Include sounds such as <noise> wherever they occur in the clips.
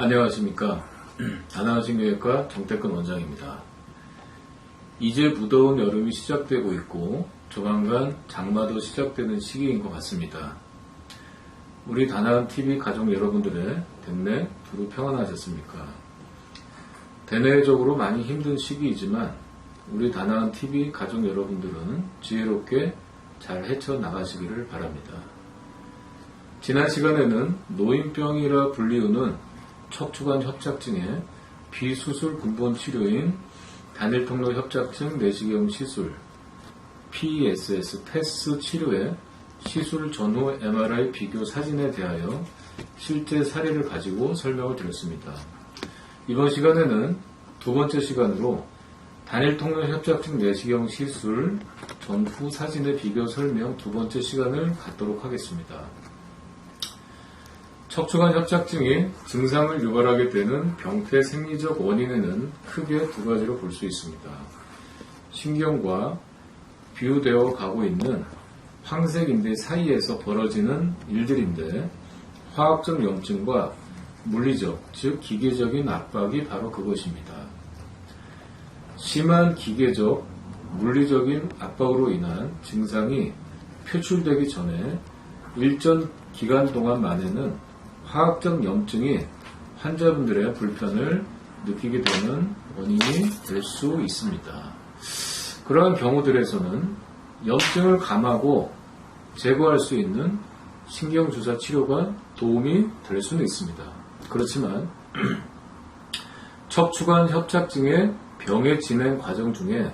안녕하십니까. 아나운싱 교육과 정태근 원장입니다. 이제 무더운 여름이 시작되고 있고 조만간 장마도 시작되는 시기인 것 같습니다. 우리 다나은 TV 가족 여러분들의 대내 두루 평안하셨습니까? 대내적으로 많이 힘든 시기이지만 우리 다나은 TV 가족 여러분들은 지혜롭게 잘 헤쳐나가시기를 바랍니다. 지난 시간에는 노인병이라 불리우는 척추관 협착증의 비수술 근본 치료인 단일통로 협착증 내시경 시술 PESS 테스 치료의 시술 전후 MRI 비교 사진에 대하여 실제 사례를 가지고 설명을 드렸습니다. 이번 시간에는 두 번째 시간으로 단일통로 협착증 내시경 시술 전후 사진의 비교 설명 두 번째 시간을 갖도록 하겠습니다. 척추관 협착증이 증상을 유발하게 되는 병태 생리적 원인에는 크게 두 가지로 볼 수 있습니다. 신경과 비유되어 가고 있는 황색인대 사이에서 벌어지는 일들인데 화학적 염증과 물리적, 즉 기계적인 압박이 바로 그것입니다. 심한 기계적, 물리적인 압박으로 인한 증상이 표출되기 전에 일정 기간 동안만에는 화학적 염증이 환자분들의 불편을 느끼게 되는 원인이 될 수 있습니다. 그러한 경우들에서는 염증을 감하고 제거할 수 있는 신경주사 치료가 도움이 될 수는 있습니다. 그렇지만 <clears throat> 척추관 협착증의 병의 진행 과정 중에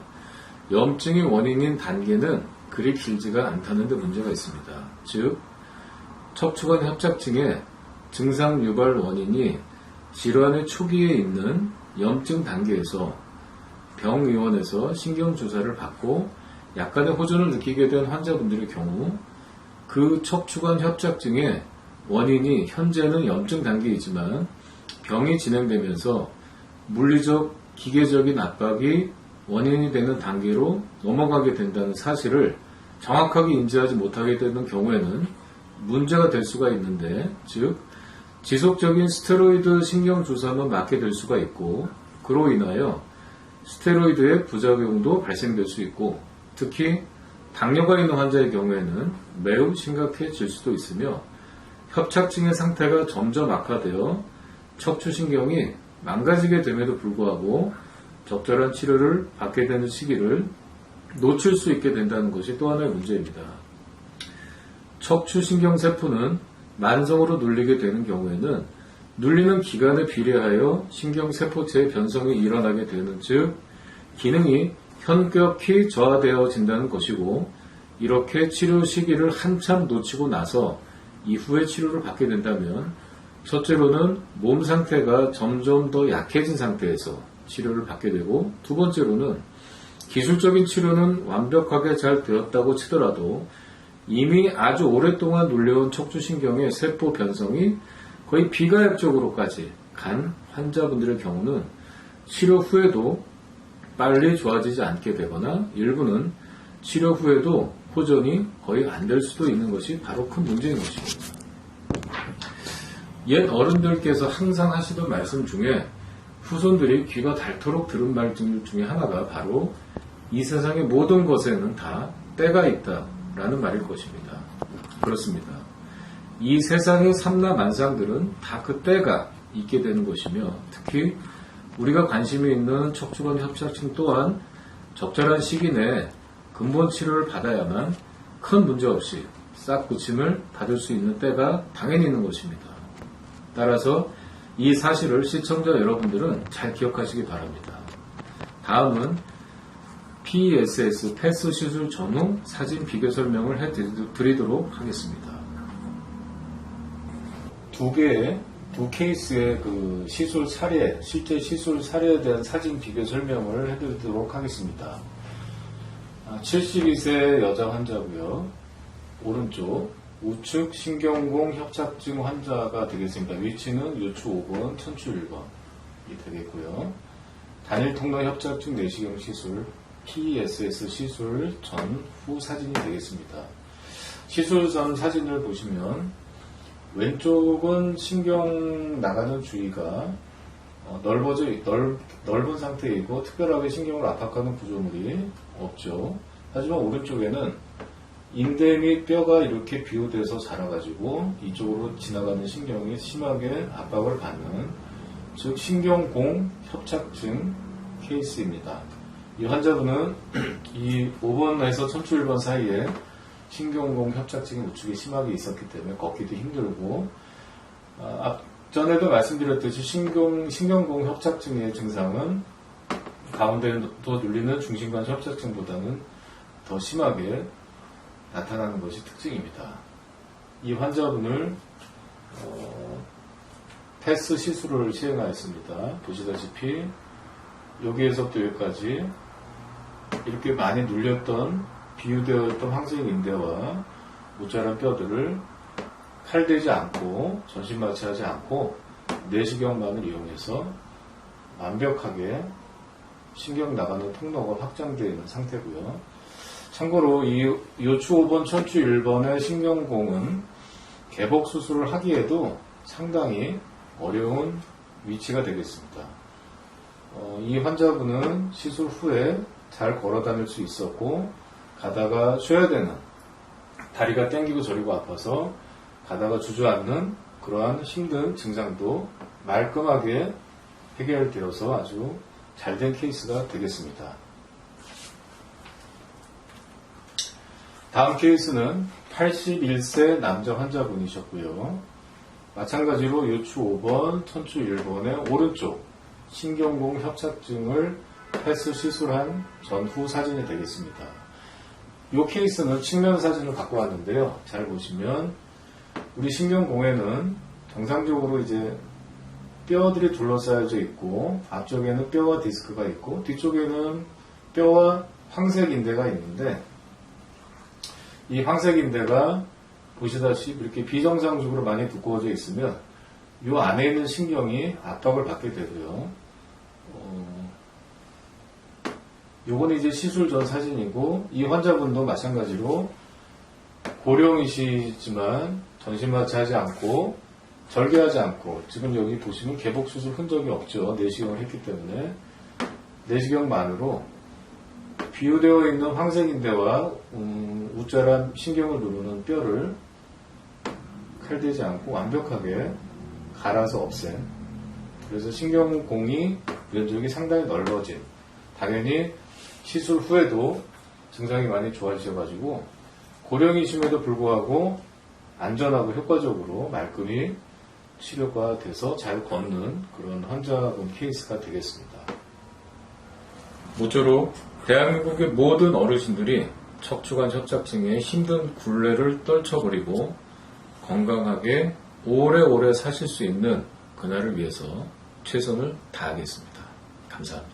염증이 원인인 단계는 그리 길지가 않다는 데 문제가 있습니다. 즉, 척추관 협착증의 증상 유발 원인이 질환의 초기에 있는 염증 단계에서 병의원에서 신경주사를 받고 약간의 호전을 느끼게 된 환자분들의 경우 그 척추관 협착증의 원인이 현재는 염증 단계이지만 병이 진행되면서 물리적, 기계적인 압박이 원인이 되는 단계로 넘어가게 된다는 사실을 정확하게 인지하지 못하게 되는 경우에는 문제가 될 수가 있는데, 즉, 지속적인 스테로이드 신경 주사만 맞게 될 수가 있고, 그로 인하여 스테로이드의 부작용도 발생될 수 있고, 특히 당뇨가 있는 환자의 경우에는 매우 심각해질 수도 있으며, 협착증의 상태가 점점 악화되어 척추신경이 망가지게 됨에도 불구하고 적절한 치료를 받게 되는 시기를 놓칠 수 있게 된다는 것이 또 하나의 문제입니다. 척추신경세포는 만성으로 눌리게 되는 경우에는 눌리는 기간에 비례하여 신경세포체의 변성이 일어나게 되는 즉 기능이 현격히 저하되어진다는 것이고 이렇게 치료 시기를 한참 놓치고 나서 이후에 치료를 받게 된다면 첫째로는 몸 상태가 점점 더 약해진 상태에서 치료를 받게 되고 두 번째로는 기술적인 치료는 완벽하게 잘 되었다고 치더라도 이미 아주 오랫동안 눌려온 척추신경의 세포 변성이 거의 비가역 적으로까지 간 환자분들의 경우는 치료 후에도 빨리 좋아지지 않게 되거나 일부는 치료 후에도 호전이 거의 안 될 수도 있는 것이 바로 큰 문제인 것입니다. 옛 어른들께서 항상 하시던 말씀 중에 후손들이 귀가 닳도록 들은 말 중에 하나가 바로 이 세상의 모든 것에는 다 때가 있다 라는 말일 것입니다. 그렇습니다. 이 세상의 삼라 만상들은 다 그 때가 있게 되는 것이며 특히 우리가 관심이 있는 척추관 협착증 또한 적절한 시기 내에 근본 치료를 받아야만 큰 문제 없이 싹 고침을 받을 수 있는 때가 당연히 있는 것입니다. 따라서 이 사실을 시청자 여러분들은 잘 기억하시기 바랍니다. 다음은 PESS 패스 시술 전후 사진 비교 설명을 해드리도록 하겠습니다. 두 개의 두 케이스의 그 시술 사례, 실제 시술 사례에 대한 사진 비교 설명을 해드리도록 하겠습니다. 72세 여자 환자고요. 오른쪽 우측 신경공 협착증 환자가 되겠습니다. 위치는 요추 5번, 천추 1번이 되겠고요. 단일 통로 협착증 내시경 시술 PESS 시술 전 후 사진이 되겠습니다. 시술 전 사진을 보시면 왼쪽은 신경 나가는 주위가 어, 넓어져 넓, 넓은 상태이고 특별하게 신경을 압박하는 구조물이 없죠. 하지만 오른쪽에는 인대 및 뼈가 이렇게 비호돼서 자라가지고 이쪽으로 지나가는 신경이 심하게 압박을 받는 즉 신경공 협착증 케이스입니다. 이 환자분은 이 5번에서 척추 1번 사이에 신경공 협착증이 우측에 심하게 있었기 때문에 걷기도 힘들고 아, 앞전에도 말씀드렸듯이 신경, 신경공 협착증의 증상은 가운데도 눌리는 중심관 협착증보다는 더 심하게 나타나는 것이 특징입니다. 이 환자분을 어, 패스 시술을 시행하였습니다. 보시다시피 여기에서부터 여기까지 이렇게 많이 눌렸던 비유되어 있던 황색 인대와 모자란 뼈들을 칼대지 않고 전신 마취하지 않고 내시경만을 이용해서 완벽하게 신경 나가는 통로가 확장되어 있는 상태고요. 참고로 이 요추 5번, 천추 1번의 신경공은 개복 수술을 하기에도 상당히 어려운 위치가 되겠습니다. 어, 이 환자분은 시술 후에 잘 걸어 다닐 수 있었고 가다가 쉬어야 되는 다리가 땡기고 저리고 아파서 가다가 주저앉는 그러한 힘든 증상도 말끔하게 해결되어서 아주 잘 된 케이스가 되겠습니다. 다음 케이스는 81세 남자 환자분이셨고요. 마찬가지로 요추 5번, 천추 1번의 오른쪽 신경공 협착증을 패스 시술한 전후 사진이 되겠습니다. 이 케이스는 측면 사진을 갖고 왔는데요. 잘 보시면 우리 신경공에는 정상적으로 이제 뼈들이 둘러싸여져 있고 앞쪽에는 뼈와 디스크가 있고 뒤쪽에는 뼈와 황색 인대가 있는데 이 황색 인대가 보시다시피 이렇게 비정상적으로 많이 두꺼워져 있으면 이 안에 있는 신경이 압박을 받게 되고요. 어, 요건 이제 시술 전 사진이고 이 환자분도 마찬가지로 고령이시지만 전신마취 하지 않고 절개하지 않고 지금 여기 보시면 개복 수술 흔적이 없죠. 내시경을 했기 때문에. 내시경만으로 비유되어 있는 황색인대와 음, 우짜란 신경을 누르는 뼈를 칼대지 않고 완벽하게 갈아서 없앤. 그래서 신경공이 면적이 상당히 넓어진. 당연히 시술 후에도 증상이 많이 좋아지셔가지고 고령이심에도 불구하고 안전하고 효과적으로 말끔히 치료가 돼서 잘 걷는 그런 환자분 케이스가 되겠습니다. 모쪼록 대한민국의 모든 어르신들이 척추관 협착증에 힘든 굴레를 떨쳐버리고 건강하게 오래오래 사실 수 있는 그날을 위해서 최선을 다하겠습니다. 감사합니다.